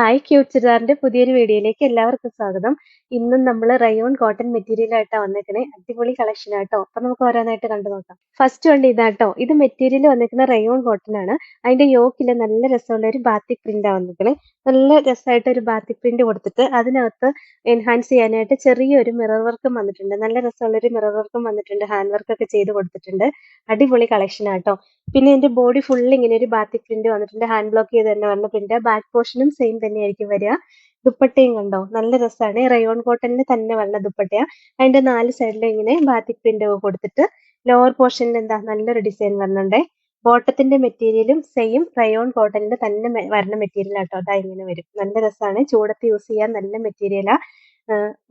Hi cute ചുരിദാറിന്റെ പുതിയൊരു വീഡിയോയിലേക്ക് എല്ലാവർക്കും സ്വാഗതം. ഇന്നും നമ്മൾ റയോൺ കോട്ടൺ മെറ്റീരിയൽ ആയിട്ടാണ് വന്നേക്കണേ. അടിപൊളി കളക്ഷൻ ആട്ടോ. അപ്പൊ നമുക്ക് ഓരോന്നായിട്ട് കണ്ടു നോക്കാം. ഫസ്റ്റ് വണ്ടി ഇതാട്ടോ. ഇത് മെറ്റീരിയൽ വന്നേക്കുന്ന റയോൺ കോട്ടൺ ആണ്. അതിന്റെ യോക്കിൽ നല്ല രസമുള്ള ഒരു ബാത്തിക് പ്രിന്റ് ആണ് നല്ല രസമായിട്ട് ഒരു ബാത്തിക് പ്രിന്റ് കൊടുത്തിട്ട് അതിനകത്ത് എൻഹാൻസ് ചെയ്യാനായിട്ട് ചെറിയൊരു മിറർ വർക്കും വന്നിട്ടുണ്ട്. നല്ല രസമുള്ള ഒരു മിറർ വർക്കും വന്നിട്ടുണ്ട്. ഹാൻഡ് വർക്ക് ഒക്കെ ചെയ്ത് കൊടുത്തിട്ടുണ്ട്. അടിപൊളി കളക്ഷൻ ആട്ടോ. പിന്നെ എന്റെ ബോഡി ഫുൾ ഇങ്ങനെ ഒരു ബാത്തിക് പ്രിന്റ് വന്നിട്ടുണ്ട്. ഹാൻഡ് ബ്ലോക്ക് ചെയ്ത് തന്നെ വന്ന പ്രിന്റ് ബാക്ക് പോർഷനും സെയിം തന്നെയായിരിക്കും വരിക. ദുപ്പട്ടയും കണ്ടോ? നല്ല രസമാണ് റയോൺ കോട്ടണിന് തന്നെ വന്ന ദുപ്പട്ടയാണ് അതിന്റെ നാല് സൈഡിലും ഇങ്ങനെ ബാത്തിക് പ്രിന്റ് കൊടുത്തിട്ട് ലോവർ പോർഷനിൽ എന്താ? നല്ലൊരു ഡിസൈൻ വരുന്നുണ്ടേ ബോട്ടത്തിന്റെ മെറ്റീരിയലും സെയിം റയോൺ കോട്ടണിന്റെ തന്നെ വരുന്ന മെറ്റീരിയൽ ആട്ടോ അതാ ഇങ്ങനെ വരും. നല്ല രസമാണ് ചൂടത്ത് യൂസ് ചെയ്യാൻ നല്ല മെറ്റീരിയലാ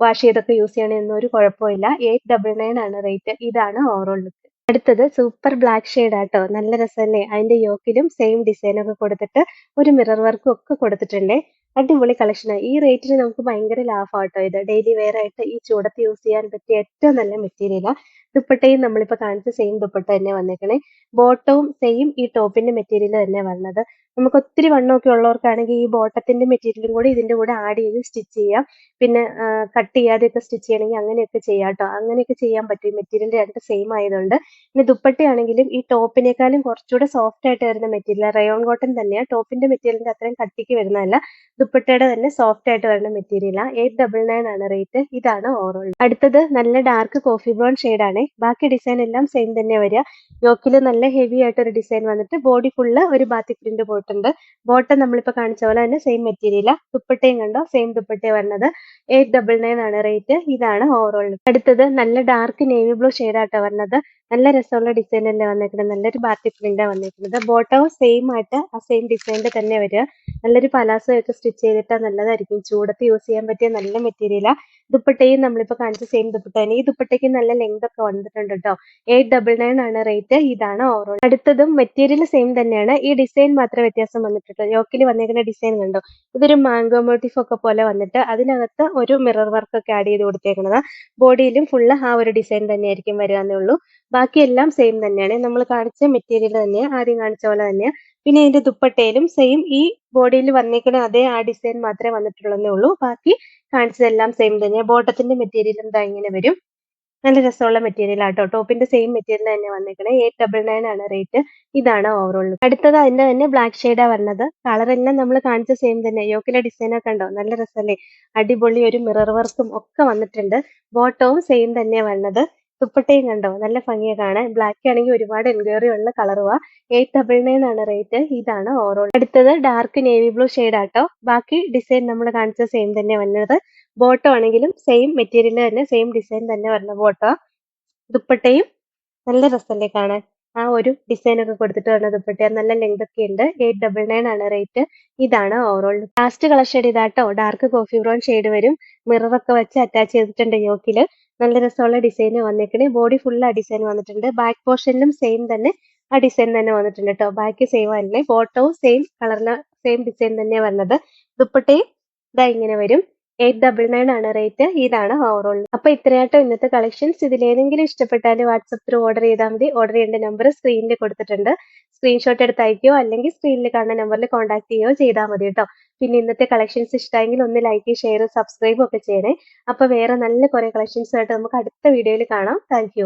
വാഷ് ചെയ്തൊക്കെ യൂസ് ചെയ്യണമെന്നൊരു കുഴപ്പമില്ല. എയ്റ്റ് ഡബിൾ നയൻ ആണ് റേറ്റ് ഇതാണ് ഓവറോൾ ലുക്ക് അടുത്തത് സൂപ്പർ ബ്ലാക്ക് ഷെയ്ഡ് ആട്ടോ. നല്ല രസമല്ലേ? അതിന്റെ യോക്കിലും സെയിം ഡിസൈൻ ഒക്കെ കൊടുത്തിട്ട് ഒരു മിറർ വർക്കും ഒക്കെ കൊടുത്തിട്ടുണ്ട്. അടിപൊളി കളക്ഷനാണ് ഈ റേറ്റിന് നമുക്ക് ഭയങ്കര ലാഭമാട്ടോ ഇത്. ഡെയിലി വെയർ ആയിട്ട് ഈ ചൂടത്ത് യൂസ് ചെയ്യാൻ പറ്റിയ ഏറ്റവും നല്ല മെറ്റീരിയലാ ദുപ്പട്ടയും നമ്മളിപ്പോ കാണിച്ച സെയിം ദുപ്പട്ട തന്നെ വന്നേക്കണേ. ബോട്ടവും സെയിം ഈ ടോപ്പിന്റെ മെറ്റീരിയൽ തന്നെ വന്നത്. നമുക്ക് ഒത്തിരി വണ്ണമൊക്കെ ഉള്ളവർക്കാണെങ്കിൽ ഈ ബോട്ടത്തിന്റെ മെറ്റീരിയലും കൂടി ഇതിന്റെ കൂടെ ആഡ് ചെയ്ത് സ്റ്റിച്ച് ചെയ്യാം. പിന്നെ കട്ട് ചെയ്യാതെയൊക്കെ സ്റ്റിച്ച് ചെയ്യണമെങ്കിൽ അങ്ങനെയൊക്കെ ചെയ്യാം കേട്ടോ. അങ്ങനെയൊക്കെ ചെയ്യാൻ പറ്റും. ഈ മെറ്റീരിയൽ രണ്ട് സെയിം ആയതുകൊണ്ട്. പിന്നെ ദുപ്പട്ടയാണെങ്കിലും ഈ ടോപ്പിനേക്കാളും കുറച്ചുകൂടെ സോഫ്റ്റ് ആയിട്ട് വരുന്ന മെറ്റീരിയൽ റയോൺ കോട്ടൺ തന്നെയാണ് ടോപ്പിന്റെ മെറ്റീരിയലിന്റെ അത്രയും കട്ടിക്ക് വരുന്നതല്ല. ദുപ്പട്ടയുടെ തന്നെ സോഫ്റ്റ് ആയിട്ട് വരുന്ന മെറ്റീരിയലാണ് എയ്റ്റ് ഡബിൾ നയൻ ആണ് റേറ്റ്. ഇതാണ് ഓവറോൾ. അടുത്തത് നല്ല ഡാർക്ക് കോഫി ബ്രൗൺ ആണ് ബാക്കി ഡിസൈൻ എല്ലാം സെയിം തന്നെ വരിക. യോക്കിൽ നല്ല ഹെവി ആയിട്ട് ഒരു ഡിസൈൻ വന്നിട്ട് ബോഡി ഫുള്ള് ഒരു ബാത്തിക് പ്രിന്റ് പോയിട്ടുണ്ട് ബോട്ടം നമ്മളിപ്പോ കാണിച്ച പോലെ തന്നെ സെയിം മെറ്റീരിയല ദുപ്പട്ടയും കണ്ടോ? സെയിം ദുപ്പട്ട വരുന്നത് എയ്റ്റ് ഡബിൾ നയൻ ആണ് റേറ്റ് ഇതാണ് ഓവറോൾ അടുത്തത് നല്ല ഡാർക്ക് നേവി ബ്ലൂ ആട്ടോ വരുന്നത് നല്ല രസമുള്ള ഡിസൈൻ അല്ലേ വന്നേക്കുന്നത് നല്ലൊരു ബാർട്ടി പ്രിന്റാണ് വന്നേക്കുന്നത് ബോട്ടവും സെയിം ആയിട്ട് ആ സെയിം ഡിസൈനിൽ തന്നെ വരിക. നല്ലൊരു പലാസോ ഒക്കെ സ്റ്റിച്ച് ചെയ്തിട്ടാൽ നല്ലതായിരിക്കും. ചൂടത്ത് യൂസ് ചെയ്യാൻ പറ്റിയ നല്ല മെറ്റീരിയലാ ദുപ്പട്ടയും നമ്മളിപ്പോ കാണിച്ച സെയിം ദുപ്പട്ട തന്നെ. ഈ ദുപ്പട്ടയ്ക്ക് നല്ല ലെങ്ത് ഒക്കെ വന്നിട്ടുണ്ട് കേട്ടോ എയ്റ്റ് ഡബിൾ നയൻ ആണ് റേറ്റ് ഇതാണ് ഓവറോൾ അടുത്തതും മെറ്റീരിയൽ സെയിം തന്നെയാണ്. ഈ ഡിസൈൻ മാത്രം വ്യത്യാസം വന്നിട്ടുണ്ട് യോക്കിൽ വന്നിരിക്കുന്ന ഡിസൈൻ കണ്ടോ? ഇതൊരു മാംഗോ മോട്ടീഫ് ഒക്കെ പോലെ വന്നിട്ട് അതിനകത്ത് ഒരു മിറർ വർക്ക് ഒക്കെ ആഡ് ചെയ്ത് കൊടുത്തേക്കുന്നതാ ബോഡിയിലും ഫുള്ള് ആ ഒരു ഡിസൈൻ തന്നെയായിരിക്കും വരിക ഉള്ളൂ. ബാക്കിയെല്ലാം സെയിം തന്നെയാണ്. നമ്മൾ കാണിച്ച മെറ്റീരിയൽ തന്നെയാണ് ആദ്യം കാണിച്ച പോലെ തന്നെയാണ് പിന്നെ ഇതിന്റെ ദുപ്പട്ടയിലും സെയിം ഈ ബോഡിയിൽ വന്നേക്കുന്ന അതേ ആ ഡിസൈൻ മാത്രമേ വന്നിട്ടുള്ളൂ ബാക്കി കാണിച്ചതെല്ലാം സെയിം തന്നെ. ബോട്ടത്തിന്റെ മെറ്റീരിയലും ഇതാ ഇങ്ങനെ വരും. നല്ല രസമുള്ള മെറ്റീരിയൽ ആട്ടോ. ടോപ്പിന്റെ സെയിം മെറ്റീരിയൽ തന്നെ വന്നിരിക്കണേ എയ്റ്റ് ഡബിൾ നയൻ ആണ് റേറ്റ് ഇതാണ് ഓവറോൾ അടുത്തത് അതിന്റെ തന്നെ ബ്ലാക്ക് ഷെയ്ഡാ വരുന്നത് കളർ എല്ലാം നമ്മൾ കാണിച്ച സെയിം തന്നെ. യോക്കിലെ ഡിസൈൻ ഒക്കെ ഉണ്ടോ നല്ല രസമല്ലേ? അടിപൊളി ഒരു മിറർ വർക്കും ഒക്കെ വന്നിട്ടുണ്ട്. ബോട്ടവും സെയിം തന്നെ വരുന്നത് ദുപ്പട്ടയും കണ്ടോ? നല്ല ഭംഗിയാണ് കാണാൻ. ബ്ലാക്ക് ആണെങ്കിൽ ഒരുപാട് എൻക്വയറി ഉള്ള കളറുവാ എയ്റ്റ് ഡബിൾ നയൻ ആണ് റേറ്റ് ഇതാണ് ഓവറോൾ അടുത്തത് ഡാർക്ക് നേവി ബ്ലൂ ഷെയ്ഡ് ആട്ടോ. ബാക്കി ഡിസൈൻ നമ്മൾ കാണിച്ച സെയിം തന്നെ വന്നത്. ബോട്ടോ ആണെങ്കിലും സെയിം മെറ്റീരിയൽ തന്നെ സെയിം ഡിസൈൻ തന്നെ വരുന്ന ബോട്ടോ ദുപ്പട്ടയും നല്ല രസമല്ലേ കാണാൻ. ആ ഒരു ഡിസൈൻ ഒക്കെ കൊടുത്തിട്ട് വരുന്ന ദുപ്പട്ട നല്ല ലെങ്ത് ഒക്കെ ഉണ്ട്. എയ്റ്റ് ഡബിൾ നയൻ ആണ് റേറ്റ് ഇതാണ് ഓവറോൾ ലാസ്റ്റ് കളർ ഷെയ്ഡ് ഇതാട്ടോ. ഡാർക്ക് കോഫി ബ്രൗൺ ഷെയ്ഡ് വരും. മിറർ ഒക്കെ വെച്ച് അറ്റാച്ച് ചെയ്തിട്ടുണ്ട് യോക്കിൽ. നല്ല രസമുള്ള ഡിസൈൻ വന്നേക്കണേ. ബോഡി ഫുൾ ആ ഡിസൈൻ വന്നിട്ടുണ്ട്. ബാക്ക് പോർഷനിലും സെയിം തന്നെ ആ ഡിസൈൻ തന്നെ വന്നിട്ടുണ്ട് കേട്ടോ ബാക്ക് സെയിം അല്ലേ ബോട്ടവും സെയിം കളറിൽ സെയിം ഡിസൈൻ തന്നെ വന്നത്. ദുപ്പട്ടയും ഇതാ ഇങ്ങനെ വരും. എയ്റ്റ് ഡബിൾ നയൻ ആണ് റേറ്റ് ഇതാണ് ഓവറോൾ അപ്പൊ ഇത്രയാട്ടോ ഇന്നത്തെ കളക്ഷൻസ് ഇതിലേതെങ്കിലും ഇഷ്ടപ്പെട്ടാൽ വാട്സപ്പ് ത്രൂ ഓർഡർ ചെയ്താൽ മതി. ഓർഡർ ചെയ്യേണ്ട നമ്പർ സ്ക്രീനിൽ കൊടുത്തിട്ടുണ്ട്. സ്ക്രീൻഷോട്ട് എടുത്ത് അയക്കുകയോ അല്ലെങ്കിൽ സ്ക്രീനിൽ കാണുന്ന നമ്പറിൽ കോൺടാക്ട് ചെയ്യുകയോ ചെയ്താൽ മതി കേട്ടോ പിന്നെ ഇന്നത്തെ കളക്ഷൻസ് ഇഷ്ടമെങ്കിൽ ഒന്ന് ലൈക്ക് ഷെയർ സബ്സ്ക്രൈബ് ഒക്കെ ചെയ്യണേ. അപ്പൊ വേറെ നല്ല കുറെ കളക്ഷൻസ് ആയിട്ട് നമുക്ക് അടുത്ത വീഡിയോയിൽ കാണാം. താങ്ക്